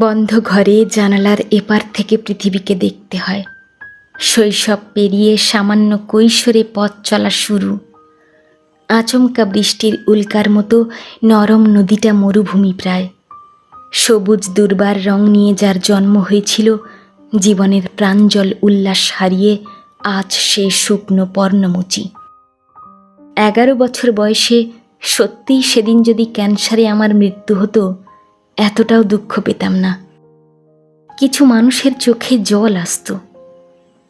বন্ধ ঘরে জানালার এপার থেকে পৃথিবীকে দেখতে হয়। শৈশব পেরিয়ে সামান্য কৈশোরে পথ চলা শুরু। আচমকা বৃষ্টির উল্কার মতো নরম নদীটা মরুভূমি প্রায়। সবুজ দুর্বার রং নিয়ে যার জন্ম হয়েছিল, জীবনের প্রাঞ্জল উল্লাস হারিয়ে আজ সে শুকনো পর্ণমুচি। এগারো বছর বয়সে সত্যিই সেদিন যদি ক্যান্সারে আমার মৃত্যু হতো এতটাও দুঃখ পেতাম না। কিছু মানুষের চোখে জল আসতো।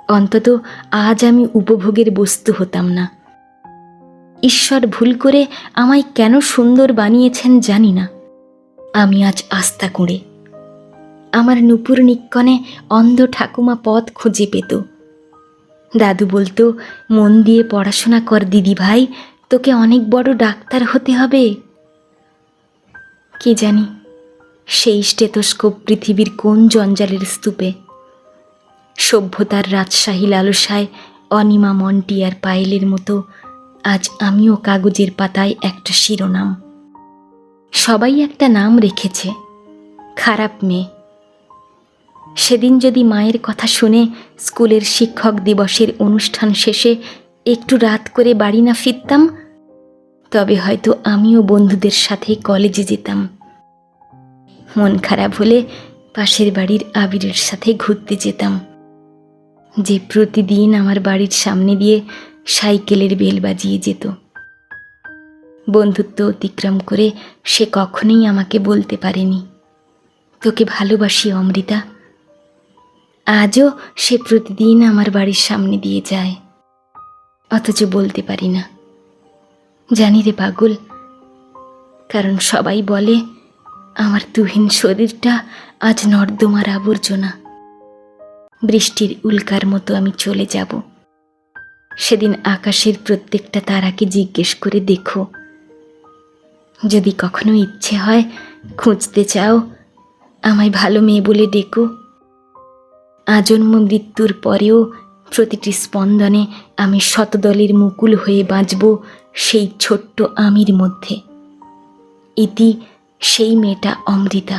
অন্তত আজ আমি উপভোগের বস্তু হতাম না। ঈশ্বর ভুল করে আমায় কেন সুন্দর বানিয়েছেন জানি না। আমি আজ আস্থা কুঁড়ে আমার নুপুর নিক্কণে অন্ধ ঠাকুমা পথ খুঁজে পেত। দাদু বলতো, মন দিয়ে পড়াশোনা কর দিদি ভাই, তোকে অনেক বড় ডাক্তার হতে হবে। কি জানি সেই স্টেথোস্কোপ পৃথিবীর কোন জঞ্জালের স্তূপে? সভ্যতার রাজশাহী লালসায় অনিমা মন্টি আর পায়েলের মতো আজ আমিও কাগজের পাতায় একটা শিরোনাম। সবাই একটা নাম রেখেছে, খারাপ মেয়ে। সেদিন যদি মায়ের কথা শুনে স্কুলের শিক্ষক দিবসের অনুষ্ঠান শেষে একটু রাত করে বাড়ি না ফিরতাম, তবে হয়তো আমিও বন্ধুদের সাথে কলেজে যেতাম। মন খারাপ হলে পাশের বাড়ির আবিরের সাথে ঘুরতে যেতাম। যে প্রতিদিন আমার বাড়ির সামনে দিয়ে সাইকেলের বেল বাজিয়ে যেত। বন্ধুত্ব অতিক্রম করে সে কখনোই আমাকে বলতে পারেনি। তোকে ভালোবাসি, অমৃতা। আজও সে প্রতিদিন আমার বাড়ির সামনে দিয়ে যায়। অথচ বলতে পারি না। জানি রে পাগল, কারণ সবাই বলে আমার তুহিন শরীরটা আজ নর্দমার আবর্জনা। বৃষ্টির উল্কার মতো আমি চলে যাব। সেদিন আকাশের প্রত্যেকটা তারাকে জিজ্ঞেস করে দেখো। যদি কখনো ইচ্ছে হয় খুঁজতে চাও, আমায় ভালো মেয়ে বলে ডেকো। আজন্ম মৃত্যুর পরেও প্রতিটি স্পন্দনে আমি শতদলের মুকুল হয়ে বাঁচব সেই ছোট্ট আমির মধ্যে। ইতি সেই মেয়েটা অমৃতা।